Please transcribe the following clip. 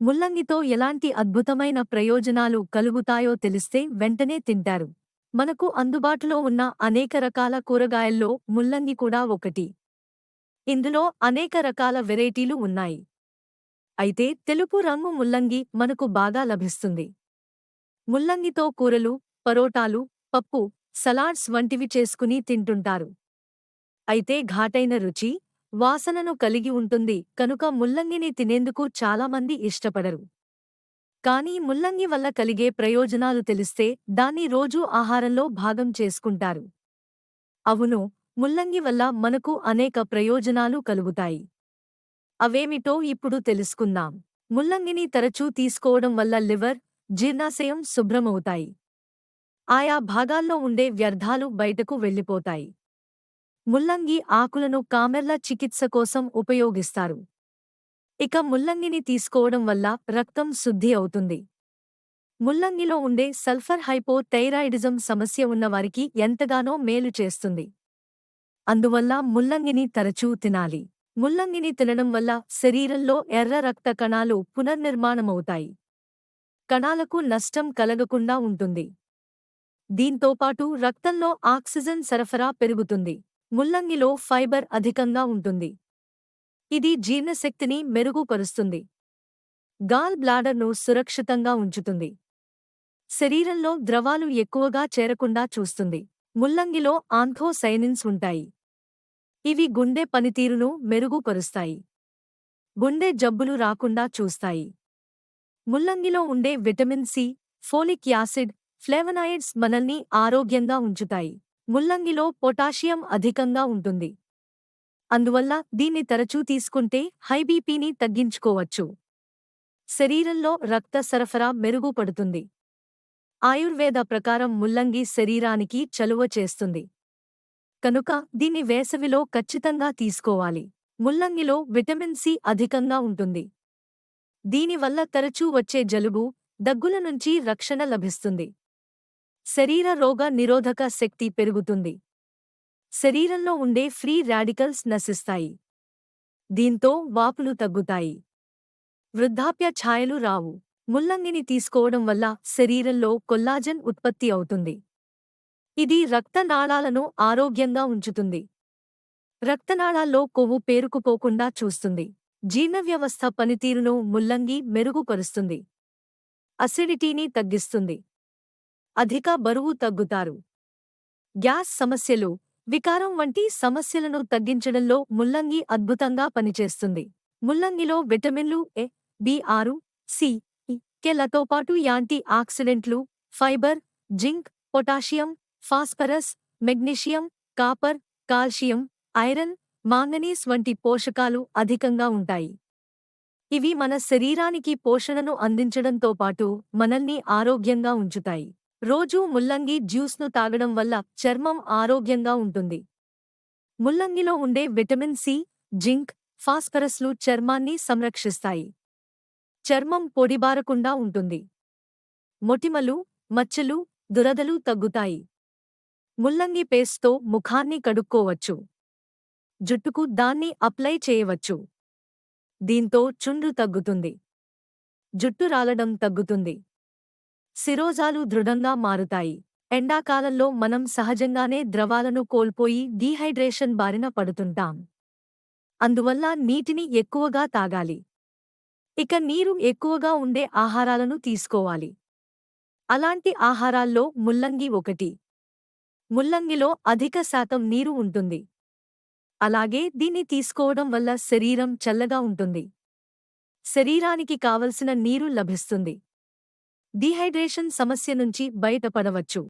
ముల్లంగితో ఎలాంటి అద్భుతమైన ప్రయోజనాలు కలుగుతాయో తెలిస్తే వెంటనే తింటారు. మనకు అందుబాటులో ఉన్న అనేక రకాల కూరగాయల్లో ముల్లంగి కూడా ఒకటి. ఇందులో అనేక రకాల వెరైటీలు ఉన్నాయి. అయితే తెలుపు రంగు ముల్లంగి మనకు బాగా లభిస్తుంది. ముల్లంగితో కూరలు పరోటాలు పప్పు సలాడ్స్ వంటివి చేసుకుని తింటుంటారు. అయితే ఘాటైన రుచి వాసనను కలిగి ఉంటుంది. కనుక ముల్లంగిని తినేందుకు చాలామంది ఇష్టపడరు. కానీ ముల్లంగి వల్ల కలిగే ప్రయోజనాలు తెలిస్తే దాన్ని రోజూ ఆహారంలో భాగం చేసుకుంటారు. అవును ముల్లంగి వల్ల మనకు అనేక ప్రయోజనాలు కలుగుతాయి. అవేమిటో ఇప్పుడు తెలుసుకుందాం. ముల్లంగిని తరచూ తీసుకోవడం వల్ల లివర్ జీర్ణాశయం శుభ్రమవుతాయి. ఆయా భాగాల్లో ఉండే వ్యర్థాలు బయటకు వెళ్ళిపోతాయి. ముల్లంగి ఆకులను కామెర్ల చికిత్స కోసం ఉపయోగిస్తారు. ఇక ముల్లంగిని తీసుకోవడం వల్ల రక్తం శుద్ధి అవుతుంది. ముల్లంగిలో ఉండే సల్ఫర్ హైపోథైరాయిడిజం సమస్య ఉన్నవారికి ఎంతగానో మేలు చేస్తుంది. అందువల్ల ముల్లంగిని తరచూ తినాలి. ముల్లంగిని తినడం వల్ల శరీరంలో ఎర్ర రక్త కణాలు పునర్నిర్మాణమవుతాయి. కణాలకు నష్టం కలగకుండా ఉంటుంది. దీంతోపాటు రక్తంలో ఆక్సిజన్ సరఫరా పెరుగుతుంది. ముల్లంగిలో ఫైబర్ అధికంగా ఉంటుంది. ఇది జీర్ణశక్తిని మెరుగుపరుస్తుంది. గాల్ బ్లాడర్ను సురక్షితంగా ఉంచుతుంది. శరీరంలో ద్రవాలు ఎక్కువగా చేరకుండా చూస్తుంది. ముల్లంగిలో ఆంథోసైనిన్స్ ఉంటాయి. ఇవి గుండె పనితీరును మెరుగుపరుస్తాయి. గుండె జబ్బులు రాకుండా చూస్తాయి. ముల్లంగిలో ఉండే vitamin C folic acid flavonoids మనల్ని ఆరోగ్యంగా ఉంచుతాయి. ముల్లంగిలో పొటాషియం అధికంగా ఉంటుంది. అందువల్ల దీన్ని తరచూ తీసుకుంటే హైబీపీని తగ్గించుకోవచ్చు. శరీరంలో రక్త సరఫరా మెరుగుపడుతుంది. ఆయుర్వేద ప్రకారం ముల్లంగి శరీరానికి చలువ చేస్తుంది. కనుక దీన్ని వేసవిలో ఖచ్చితంగా తీసుకోవాలి. ముల్లంగిలో విటమిన్ సి అధికంగా ఉంటుంది. దీనివల్ల తరచూ వచ్చే జలుబు దగ్గుల నుంచి రక్షణ లభిస్తుంది. శరీర రోగ నిరోధక శక్తి పెరుగుతుంది. శరీరంలో ఉండే ఫ్రీ రాడికల్స్ నశిస్తాయి. దీంతో వాపులు తగ్గుతాయి. వృద్ధాప్య ఛాయలు రావు. ముల్లంగిని తీసుకోవడం వల్ల శరీరంలో కొల్లాజన్ ఉత్పత్తి అవుతుంది. ఇది రక్తనాళాలను ఆరోగ్యంగా ఉంచుతుంది. రక్తనాళాల్లో కొవ్వు పేరుకుపోకుండా చూస్తుంది. జీర్ణవ్యవస్థ పనితీరును ముల్లంగి మెరుగుపరుస్తుంది. అసిడిటీని తగ్గిస్తుంది. అధిక బరువు తగ్గుతారు. గ్యాస్ సమస్యలు వికారం వంటి సమస్యలను తగ్గించడంలో ముల్లంగి అద్భుతంగా పనిచేస్తుంది. ముల్లంగిలో విటమిన్లు ఎ బి ఆరు సి ఇ, కెలతో పాటు యాంటీ ఆక్సిడెంట్లు fibre zinc potassium phosphorus magnesium copper calcium iron manganese వంటి పోషకాలు అధికంగా ఉంటాయి. ఇవి మన శరీరానికి పోషణను అందించడంతో పాటు మనల్ని ఆరోగ్యంగా ఉంచుతాయి. రోజూ ముల్లంగి జ్యూస్ను తాగడం వల్ల చర్మం ఆరోగ్యంగా ఉంటుంది. ముల్లంగిలో ఉండే విటమిన్ సి జింక్ ఫాస్ఫరస్లు చర్మాన్ని సంరక్షిస్తాయి. చర్మం పొడిబారకుండా ఉంటుంది. మొటిమలు మచ్చలు దురదలు తగ్గుతాయి. ముల్లంగి పేస్ట్తో ముఖాన్ని కడుక్కోవచ్చు. జుట్టుకు దాన్ని అప్లై చేయవచ్చు. దీంతో చుండ్రు తగ్గుతుంది. జుట్టు రాలడం తగ్గుతుంది. శిరోజాలు దృఢంగా మారుతాయి. ఎండాకాలంలో మనం సహజంగానే ద్రవాలను కోల్పోయి డీహైడ్రేషన్ బారిన పడుతుంటాం. అందువల్ల నీటిని ఎక్కువగా తాగాలి. ఇక నీరు ఎక్కువగా ఉండే ఆహారాలను తీసుకోవాలి. అలాంటి ఆహారాల్లో ముల్లంగి ఒకటి. ముల్లంగిలో అధిక శాతం నీరు ఉంటుంది. అలాగే దీన్ని తీసుకోవడం వల్ల శరీరం చల్లగా ఉంటుంది. శరీరానికి కావలసిన నీరు లభిస్తుంది. డీహైడ్రేషన్ సమస్య నుంచి బయటపడవచ్చు.